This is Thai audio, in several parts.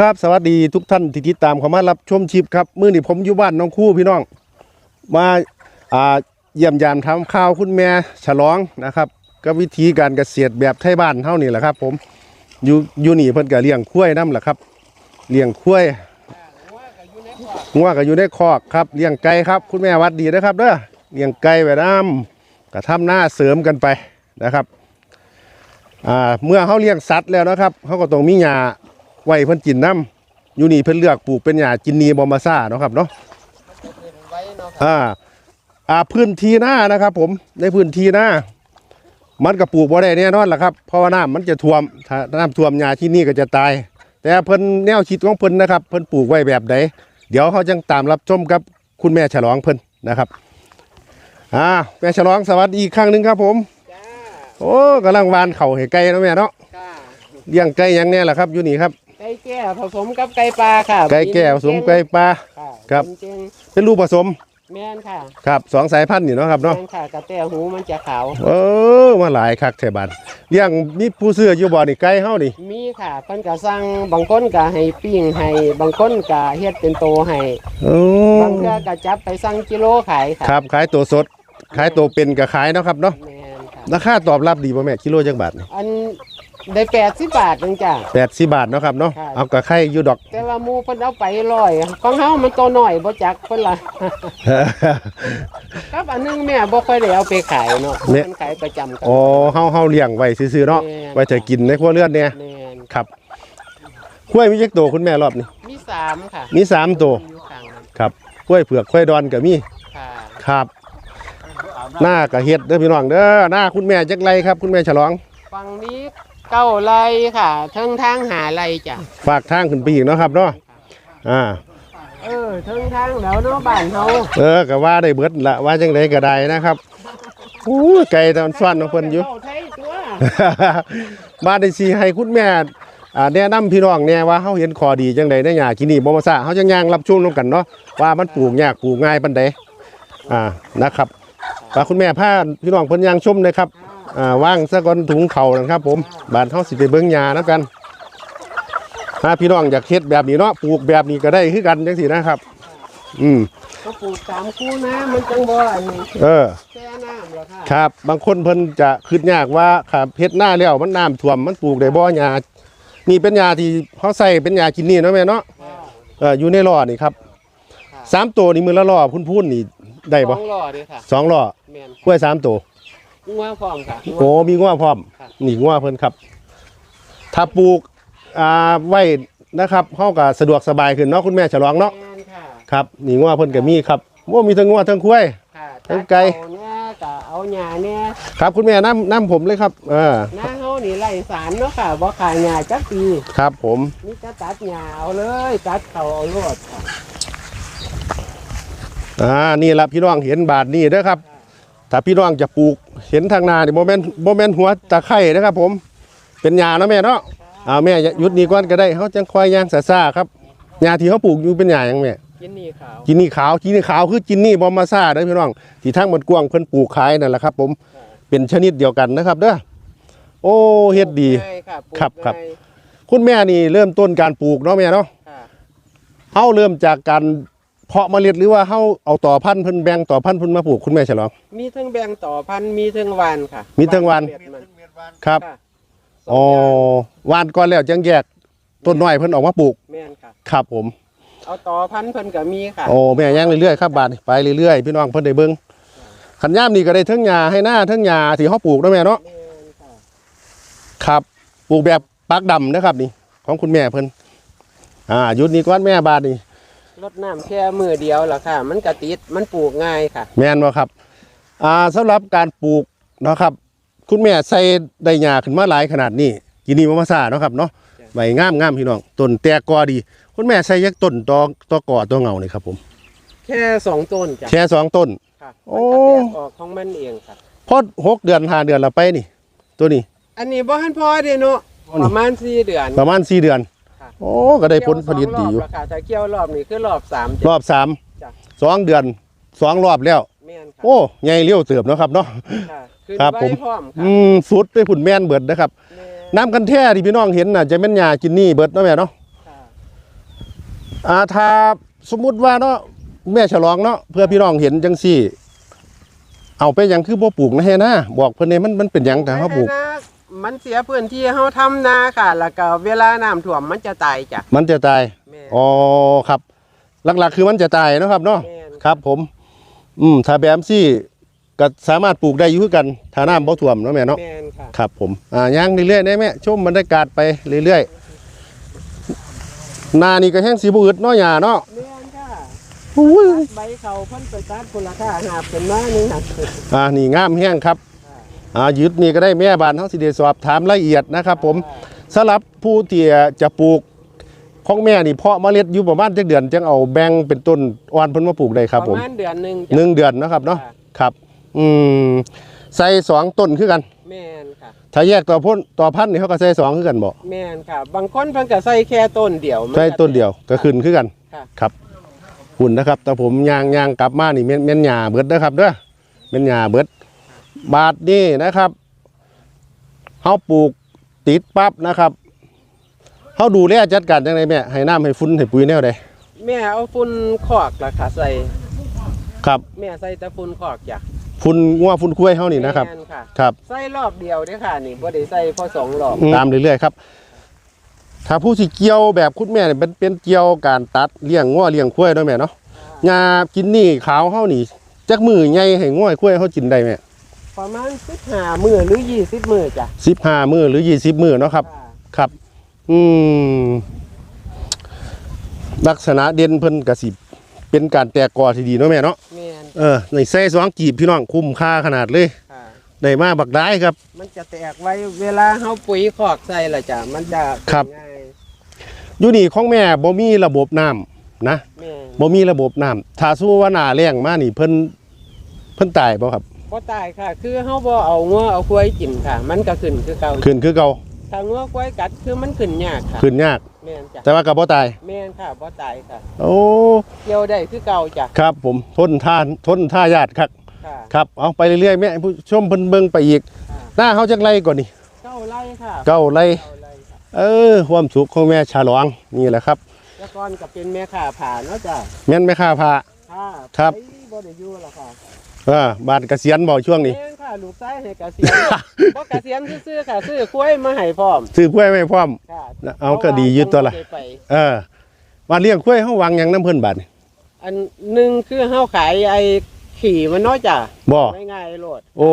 ครับ สวัสดีทุกท่านที่ติดตามเข้ามารับชมชิปครับมื้อนี้ผมอยู่บ้านน้องคู่พี่น้อง มาอ่าเยี่ยมยามทำข้าวคุณแม่ฉลองนะครับ ก็วิธีการเกษตรแบบไทยบ้านเท่านี้แหละครับ ผมอยู่อยู่นี่เพิ่นก็เลี้ยงควายน้ำแหละครับเลี้ยงควายงัวก็อยู่ในคอกครับเลี้ยงไก่ครับ คุณแม่วัดดีนะครับเด้อเลี้ยงไก่ไว้น้ำก็ทำหน้าเสริมกันไปนะครับอ่าเมื่อเขาเลี้ยงสัตว์แล้วนะครับเขาก็ต้องมีหญ้า ไว้เพิ่นกินน้ำอยู่นี่เพิ่นเลือกปลูกเป็นหญ้าจินนีบอมบาซ่าเนาะครับเนาะอ่าอ่าพื้นที่หน้านะครับ ผมในพื้นที่หน้ามันก็ปลูกบ่ได้แน่นอนล่ะครับเพราะว่าน้ำมันจะท่วมถ้าน้ำท่วมหญ้าที่นี่ก็จะตาย แต่เพิ่นแนวคิดของเพิ่นนะครับ เพิ่นปลูกไว้แบบใดเดี๋ยวเขาจังตามรับชมกับคุณแม่ฉลองเพิ่นนะครับอ่าแม่ฉลองสวัสดีอีกครั้งหนึ่งครับผมจ้าโอ้กำลังวานเข่าให้ไก่เนาะแม่เนาะค่ะเลี้ยงไก่หยังแน่ล่ะครับอยู่นี่ครับไก่แก่ผสมกับไก่ปลาค่ะไก่แก่ผสมไก่ปลาค่ะครับจริงเป็นลูกผสมๆแม่นค่ะครับสองสายพันธุ์นี่เนาะครับเนาะแม่นค่ะกระแตหูมันจะขาว เออมาหลายคักแถบานเลี้ยงมีผู้ซื้ออยู่บ่นี่ไก่เฮานี่มีค่ะเพิ่นก็สั่งบางคนก็ให้ปิ้งให้บางคนก็เฮ็ดเป็นโตให้โอ้บางเทื่อก็จับไปสั่งกิโลขายค่ะครับขายตัวสด ขายตัวเป็นก็ขายเนาะครับเนาะแม่นค่ะราคาตอบรับดีบ่แม่กิโลจักบาทนี่อัน ได้80บาทนึงจ้ะ80บาทเนาะครับเนาะ ค่ะ เอาก็ไข่อยู่ดอก แต่ว่าหมู่เพิ่นเอาไปร้อยของเฮามันโตน้อยบ่จักเพิ่นล่ะ ครับอันนึงแม่บ่ค่อยได้เอาไปขายเนาะเนี่ยเพิ่นขายประจำกันโอ้เฮาเฮาเลี้ยงไว้ซื่อๆเนาะ แม่น ไว้จะกินในครัวเรือนเนี่ยแม่นครับกล้วยมีจักตัวคุณแม่รอบนี้ มีสามค่ะมีสามตัว อยู่ข้างนั้นครับกล้วยเผือกกล้วยดอนก็มี ค่ะครับ หน้ากะเฮ็ดเด้อพี่น้องเด้อ หน้าคุณแม่จักไรครับ คุณแม่ฉลอง ฝั่งนี้ เก้าไร่ค่ะเทิงทางหาไร่จ้ะฝากทางขึ้นไปอีกเนาะครับเนาะอ่า เออเทิงทางแล้วเนาะบ้านเฮาเออก็ว่าได้เบิดละว่าจังไดก็ได้นะครับอู้ยไก่ตอนซ้อนของเพิ่นอยู่เว้าไทยตัวมาได้สิให้คุณแม่อ่าแนะนำพี่น้องแน่ว่าเฮาเห็นข้อดีจังไดในหญ้ากินนี่บ่มาซะเฮาจังย่างรับชมนำกันเนาะว่ามันปลูกยากปลูกง่ายปานใดอ่านะครับฝากคุณแม่พาพี่น้องเพิ่นย่างชมเลยครับ อ่าว่างซะก่อนถุงเข่านะครับ ผมบ้านเฮาสิไปเบิ่งหญ้านํกันถ้าพี่น้องอยากเฮ็ดแบบนี้เนาะปลูกแบบนี้ก็ได้คือกันจังซี่นะครับ อืมก็ปลูกสามคู่นะมันจังบ่อันนี้เออ แช่น้ำเหรอค่ะครับ บางคนเพิ่นจะคิดยากว่าครับเฮ็ดหน้าแล้วมันน้ำท่วมมันปลูกได้บ่หญ้านี่เป็นหญ้าที่เขาใส่เป็นหญ้ากินนี่เนาะแม่เนาะเอออยู่ในล้อนี่ครับสามตัวนี่มือละล้อพุ่นๆนี่ได้บ่สองหล่อเด้อค่ะสองล้อแม่นกล้วยสามตัว งัวพร้อมค่ะ โอ้มีง้อพร้อมครับนี่ง้อเพิ่นครับ ถ้าปลูกอ่าไว้นะครับเฮาก็สะดวกสบายขึ้นเนาะคุณแม่ฉลองเนาะแม่นค่ะครับนี่ง้อเพิ่นก็มีครับโอ้มีทั้งง้อทั้งควายค่ะทั้งไก่ตัดเอาเนี่ยก็เอาหญ้าเนี่ยครับ คุณแม่น้ำน้ำผมเลยครับเออหน้าเฮานี่ไร่สารเนาะค่ะบ่ขายหญ้าจักปีครับผมนี่จะตัดหญ้าเอาเลยตัดเขาเอาโลดค่ะอ่านี่ละพี่น้องเห็นบาทนี่เด้อครับ ถ้าพี่น้องจะปลูกเห็นทางนานี่โมเมนโมเมนหัวตะไคร่นะครับ ผมเป็นหญ้าเนาะแม่เนาะอ่าแม่หยุดนี่ก่อนก็ได้เขาจังควายย่างซ่าๆครับหญ้าที่เขาปลูกอยู่เป็นหญ้าหยังแม่กินนี่ขาวจินนี่ขาวจินนี่ขาวคือจินนี่บอมมาซ่าเด้อพี่น้อง ที่ทั้งหมดกวางเพิ่นปลูกขายนั่นแหละครับ ผมเป็นชนิดเดียวกันนะครับเด้อโอ้เฮ็ดดีง่ายค่ะปลูกครับครับง่ายคุณแม่นี่เริ่มต้นการปลูกเนาะแม่เนาะค่ะเฮาเริ่มจากการ เพาะเมล็ดหรือว่าเฮาเอาต่อพันธุ์เพิ่นแบ่งต่อพันธุ์เพิ่นมาปลูกคุณแม่ฉลอง มีทั้งแบ่งต่อพันธุ์มีทั้งหวานค่ะมีทั้งหวานเปรียบมันครับค่ะอ๋อหวานก่อนแล้วจังแยกต้นน้อยเพิ่นออกมาปลูกแม่นค่ะ ครับผม เอาต่อพันธุ์เพิ่นก็มีค่ะ โอ้แม่ย่างเรื่อยๆครับบาดนี้ไปเรื่อยๆพี่น้องเพิ่นได้เบิ่งขันย่ามนี่ก็ได้ทั้งหญ้าให้หน้าทั้งหญ้าที่เฮาปลูกเนาะแม่เนาะ แม่นค่ะ ครับปลูกแบบปักดำนะครับนี่ ของคุณแม่เพิ่นอ่าหยุดนี้ก่อนแม่บาดนี่ รดน้ำแค่มือเดียวล่ะค่ะ มันก็ติดมันปลูกง่ายค่ะ แม่นบ่ครับ อ่าสำหรับการปลูกเนาะครับ คุณแม่ใส่ได้หญ้าขึ้นมาหลายขนาดนี้กินนี่มามาซ่าเนาะครับเนาะใบงามงามพี่น้องต้นแตกกอดี คุณแม่ใส่ยักต้นตอตอกอตัวเงานี่ครับผมแค่สองต้นจ้ะแค่สองต้นค่ะโอ้มันก็แตกออกของมันเองค่ะพอหกเดือนห้าเดือนละไปนี่ ตัวนี้ อันนี้บ่ทันพอเด้เนาะอ๋อนี่ประมาณสี่เดือน ประมาณสี่เดือนค่ะ โอ้ก็ได้ผลผลิตดีอยู่เกี่วสงรอบแล้วค่ะถ้าเกี่ยวรอบนี้คือรอบสามรจ้ะอบสามจ้ะสองเดือนสองรอบแล้วแม่นค่ะโอ้ใหญ่เลี้ยวเติบเนาะครับเนาะค่ะคือครับใบผมพร้อมค่ะอืมสุดไปผุ่นแม่นเบิดนะครับแม่นน้ำกันแท้ที่พี่น้องเห็นน่ะจะแม่นหญ้ากินนี่เบิดเนาะแม่เนาะค่ะอ่าถ้าสมมุติว่าเนาะแม่ฉลองเนาะเพื่อพี่น้องเห็นจังซี่ เอาไปหยังคือบ่ปลูกนะเฮนะบอกเพิ่นเนี่ยมันมันเป็นหยังแต่เฮาปลูกไม่ได้นะมันเสียพื้นที่เฮาทำนาค่ะ แล้วก็เวลาน้ำท่วมมันจะตายจ้ะมันจะตาย แม่นอ๋อครับ หลักๆ คือมันจะตายเนาะครับเนาะแม่น ครับ ผม อืมถ้าแบบซี่ก็สามารถปลูกได้อยู่คือกันถ้าน้ำบ่ท่วมเนาะแม่เนาะแม่นค่ะครับ ผมอ่าย่างเรื่อยๆได้แม่ชมบรรยากาศไปเรื่อยๆนานี่ก็แห้งสีบ่อึดเนาะหญ้าเนาะแม่นค่ะอุ้ยใบเขาเพิ่นไปตัดคนละค่าหาบเป็นมาหนึงค่ะอ่านี่งามแห้งครับ อ่ายึดนี่ก็ได้แม่บ้านเฮาสิได้สอบถามรายละเอียดนะครับผมสำหรับผู้ที่จะปลูกของแม่นี่เพาะเมล็ดอยู่ประมาณจักเดือนจังเอาแบ่งเป็นต้นอ่อนเพิ่นมาปลูกได้ครับปผมระมาณเดือนหนึงหนึ่งเดือนเนาะครับเนาะค่ะครับอืมใส่สองต้นคือกัน แม่นค่ะ ถ้าแยกต่อพ่นต่อพันธุ์นี่เขาก็ใส่สองคือกันบ่แม่นค่ะ บางคนเพิ่นก็ใส่แค่ต้นเดียวมัใส่ต้นเดียวก็ขึ้นคือกันค่ะ ครับหุ่นนะครับ แต่ผมยางยางกลับมานี่แม่นแม่นหญ้าเบิดนะครับเด้อแม่นหญ้าเบิด บาทนี่นะครับเฮาปลูกติดปั๊บนะครับเฮาดูแลจัดการจังไดแม่ให้น้ำให้ฝุ่นให้ปุ๋ยแนวใดแม่เอาฝุ่นคอกล่ะค่ะใส่ครับแม่ใส่แต่ฝุ่นคอกจ้ะฝุ่นงัวฝุ่นคุ้ยเฮานี่นะครับแม่ค่ะครับใส่รอบเดียวเด้อค่ะนี่บ่ได้ใส่พอสองรอบตามเรื่อยๆครับถ้าผู้สิเกี่ยวแบบคุณแม่เนี่ยเป็นเป็นเกี่ยวการตัดเลี้ยงงัวเลี้ยงควายเนาะแม่เนาะยากินนี่ขาวเฮานี่จักมือใหญ่ให้งัวให้ควายเฮากินได้แม่ ประมาณ15มื้อหรือ20มื้อจ้ะ15มื้อหรือ20มื้อเนาะครับค่ะครับ อืมลักษณะเด่นเพิ่นก็สิเป็นการแตกกอที่ดีเนาะแม่เนาะแม่นเออในใส่สองกีบพี่น้องคุ้มค่าขนาดเลยค่ะได้มาบักได้ครับ มันจะแตกไว้เวลาเฮาปุ๋ยคอกใส่ล่ะจ้ะมันจะครับ ง่ายอยู่นี่ของแม่บ่มีระบบน้ำนะแม่นบ่มีระบบน้ำถ้าสู้ว่าหน้าแรงมานี่เพิ่นเพิ่นตายบ่ครับ บ่ตายค่ะ คือเฮาบ่เอางัวเอาควายกินค่ะ มันก็ขึ้นคือเก่าขึ้นคือเก่าถ้างัวควายกัดคือมันขึ้นยากค่ะขึ้นยาก แม่นจ้ะแต่ว่าก็บ่ตาย แม่นค่ะบ่ตายค่ะ โอ้เกี่ยวได้คือเก่าจ้ะครับ ผมทนท่านทนท่ายาดครับค่ะครับเอาไปเรื่อยๆแม่ให้ผู้ชมเพิ่นเบิ่งไปอีกค่ะหน้าเฮาจักไรก่อนนี่เก้าไร่ค่ะเก้าไรเก้าไร่ค่ะเออ ความสุขของแม่ฉลองนี่แหละครับ แล้วก่อนก็เป็นแม่ค้าผ่าเนาะจ้ะแม่นแม่ค้าพา ค่ะครับ ไปบ่ได้อยู่แล้วค่ะ เออบ้านเกษียณบ่ช่วงนี้แม่นค่ะลูกชายให้เกษียณบ่เกษียณซื่อๆค่ะซื้อกล้วยมาให้พร้อมซื้อกล้วยไม่พร้อม ค่ะเอาก็ดีอยู่ตัวล่ะเพราว่ายังบ่ได้ไป เออว่าเลี้ยงกล้วยเฮาวังหยังน้ำเพิ่นบาดนี่อันหนึ่งคือเฮาขายไอ้ขี่มันเนาะจ้ะบ่ ไม่ง่ายโลดโอ้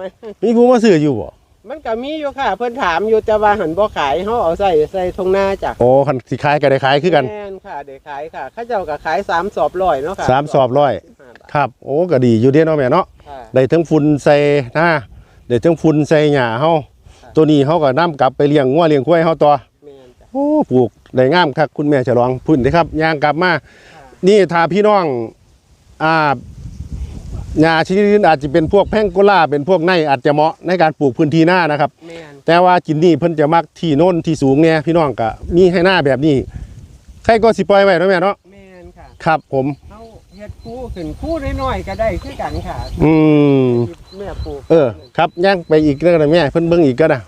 มันมีผู้มาซื้ออยู่บ่ มันก็มีอยู่ค่ะ เพิ่นถามอยู่แต่ว่าหันบ่ขายเฮาเอาใส่ใส่ทงหน้าจ้ะโอ้คันสิขายก็ได้ขายคือกันแม่นค่ะเดี๋ยวขายค่ะเขาเจ้าก็ขายสามสอบร้อยเนาะค่ะสามสอบร้อยห้าบาทครับ โอ้ก็ดีอยู่เด้เนาะแม่เนาะค่ะ ได้ทั้งฝุ่นใส่หน้าได้ทั้งฝุ่นใส่หญ้าเฮาครับตัวนี้เฮาก็นํกลับไปเลี้ยงงัวเลี้ยงควายเฮาต่อแม่นจ้ะโอ้ปลูกได้งามครับคุณแม่ฉลองพุ่นเด้ครับย่างกลับมา ค่ะนี่ถ้าพี่น้องอ่า หญ้าชนิดอื่นอาจจะเป็นพวกแพงโกลาเป็นพวกในอาจจะเหมาะในการปลูกพื้นที่หน้านะครับ แม่นแต่ว่าจินนี่เพิ่นจะมักที่โน่นที่สูงเนี่ยพี่น้องก็มีให้หน้าแบบนี้ใครก็สิปล่อยไว้เนาะแม่เนาะแม่นค่ะครับ ผมเฮาเฮ็ดคู่ขึ้นคู่น้อยๆก็ได้คือกันค่ะอืมแม่ปลูกเออครับย่างไปอีกแล้วกันแม่เพิ่นเบิ่งอีกก็นะ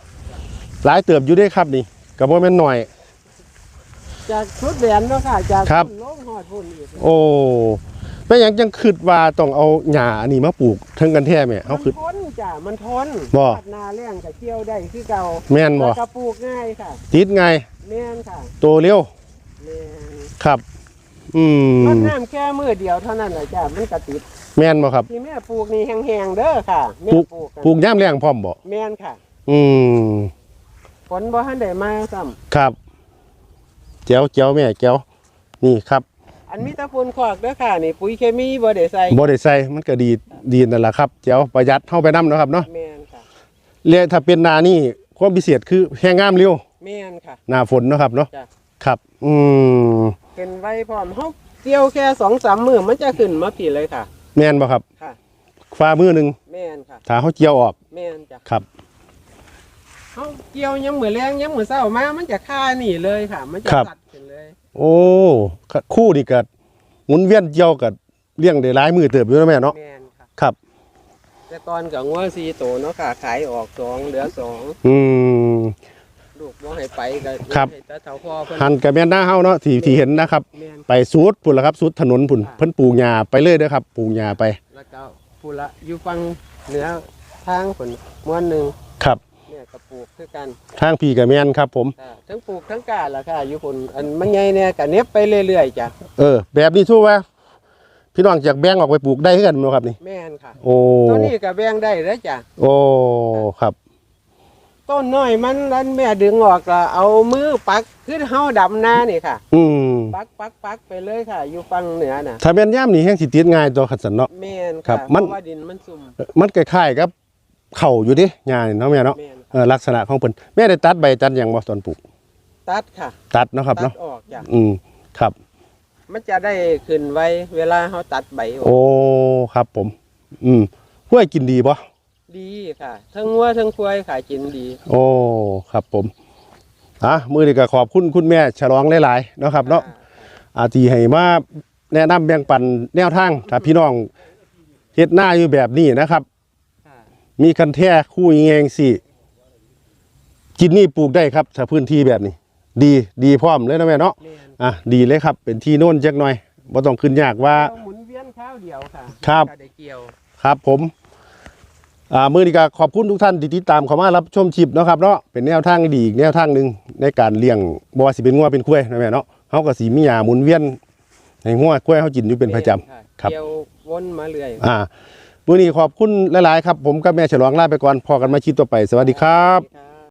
หลายเติบอยู่เด้ครับนี่ก็บ่แม่นน้อย จากชุดแหวนเนาะค่ะจากครับลงฮอดพุ่นอีกโอ้ เป็นหยังจังคิดว่าต้องเอาหญ้าอันนี้มาปลูกเทิงกันแท้แม่เฮาคิด มันทนจ้ะมันทนบ่ตัดนาแรงก็เกี่ยวได้คือเก่าแม่นบ่แล้วก็ปลูกง่ายค่ะติดไงแม่นค่ะโตเร็วแม่นครับ อืรดมน้ำแค่มือเดียวเท่านั้นแหละจ้ะมันก็ติดแม่นบ่ครับที่แม่ปลูกนี่แห้งๆเด้อค่ะแม่ปลูกปลูกกันปลูกยามแรงพร้อมบ่แม่นค่ะอืมฝนบ่ทันได้มาซ้ำครับแจ๋วแจ๋วแม่แจ๋วนี่ครับ อันมีแตะปูนขอกเด้อค่ะนี่ปุ๋ยเคมีบ่ได้ใส่บ่ได้ใส่มันก็ดีดีนั่นแหละครับแจ๋วประหยัดเข้าไปนํเนาะครับเนาะแม่นค่ะเลยถ้าเป็นนานี่ความพิเศษคือแห้งงามเร็วแม่นค่ะ หน้าฝนเนาะครับเนาะจ้ะ ครับ อืมเป็นไว้พร้อมเฮาเกี่ยวแค่2-3มื้อมันจะขึ้นมาผีเลยค่ะ แม่นบ่ครับค่ะ ฟ้ามือหนึงแม่นค่ะ ถ้าเขาเจียวออกแม่นจ้ะครับ เฮาเกี่ยวยังมื้อแรงยังมื้อเช้ามามันจะฆ่านี่เลยค่ะ มันจะครับ ตัดขึ้นเลย โอ้คู่นี่ก็หมุนเวียนเจียวกับเลี้ยงได้หลายมือเติบอยู่นะแม่เนาะแม่นค่ะครับ แต่ตอนกับงัว4โตวเนาะค่ะขายออกสองเหลือสองอืม ลูกบ่ให้ไปก็ครับ ให้ตาเฒ่าพ่อเพิ่นหันกับแม่นหน้าเฮาเนาะที่ที่เห็นนะครับ แม่นไปสุดพุ่นละครับสุดถนนพุ่นเพิ่นปลูกหญ้าไปเลยเด้อครับปลูกหญ้าไป แล้วก็ผู้ละอยู่ฝั่งเหนือทางเพิ่นม้วนหนึง ครับเนี่ยก็ปลูกคือกันทางพี่กับแม่นครับ ผม ค่ะทั้งปลูกทั้งกาล่ะค่ะอยู่พุ่นอันมันใหญ่เนี่ยก็เน็บไปเรื่อยๆจ้ะเออ แบบนี้ทั่วว่าพี่น้องจากแบ่งออกไปปลูกได้คือกันบ่ครับนี่ แม่นค่ะโอ้ตัวนี้ก็แบ่งได้แล้วจ้ะโอ้ครับ ต้นน้อยมันรันแม่ดึงออกก็เอามือปักคือเฮาดำนานี่ค่ะ อืมปักปักปักไปเลยค่ะ อยู่ฝั่งเหนือน่ะถ้าแม่นย่ามนี่แห้งสิติดง่ายตัวขัดสันเนาะ แม่นครัค่ะบเพมัน ราะว่าดินมันซุ่มมันคล้ายๆกับเข่าอยู่ดิหญ้านี่เนาะแม่เนาะ แม่นเออ ลักษณะของเพิ่นแม่ได้ตัดใบตัดหยังบ่ตอนปลูก ตัดค่ะ ตัดเนาะครับตัเนาะดออกจ้ะอืมครับ มันจะได้ขึ้นไวเวลาเฮาตัดใบออกโอ้ครับผม อืมห้วยกินดีบ่ดีค่ะทั้งวัวทั้งควายค่ะกินดีโอ้ครับผมอะมื้อนี้ก็ขอบคุณคุณแม่ฉลองหลายๆเนาะครับเนาะอาทีให้มาแนะนำแบ่งปันแนวทางถ้าพี่น้องเฮ็ดหน้าอยู่แบบนี้นะครับ ค่ะมีคันแท้คู่ยิงเองสิ กินนี่ปลูกได้ครับถ้าพื้นที่แบบนี้ ดีดีพร้อมเลยนะแม่เนาะแม่นอะดีเลยครับ เป็นที่โน่นจักหน่อยบ่ต้องขึ้นยากว่าเอาหมุนเวียนข้าวเดียวค่ะครับก็ได้เกี่ยวครับผมอ่ามื้อนี้ก็ขอบคุณทุกท่านที่ติดตามเข้ามารับชมคลิปเนาะครับเนาะเป็นแนวทางดีอีกแนวทางหนึงในการเลี้ยงบ่ว่าสิเป็นงัวเป็นควายนะแม่เนาะเฮาก็สิมีหญ้าหมุนเวียนให้งัวควายเฮากินอยู่เป็นประจำแม่นครับเกี่ยววนมาเรื่อยอ่ามื้อนี้ขอบคุณหลาย ๆ ครับ ผมกับแม่ฉลองลาไปก่อนพอกันมาคลิปต่อไป สวัสดีครับครับ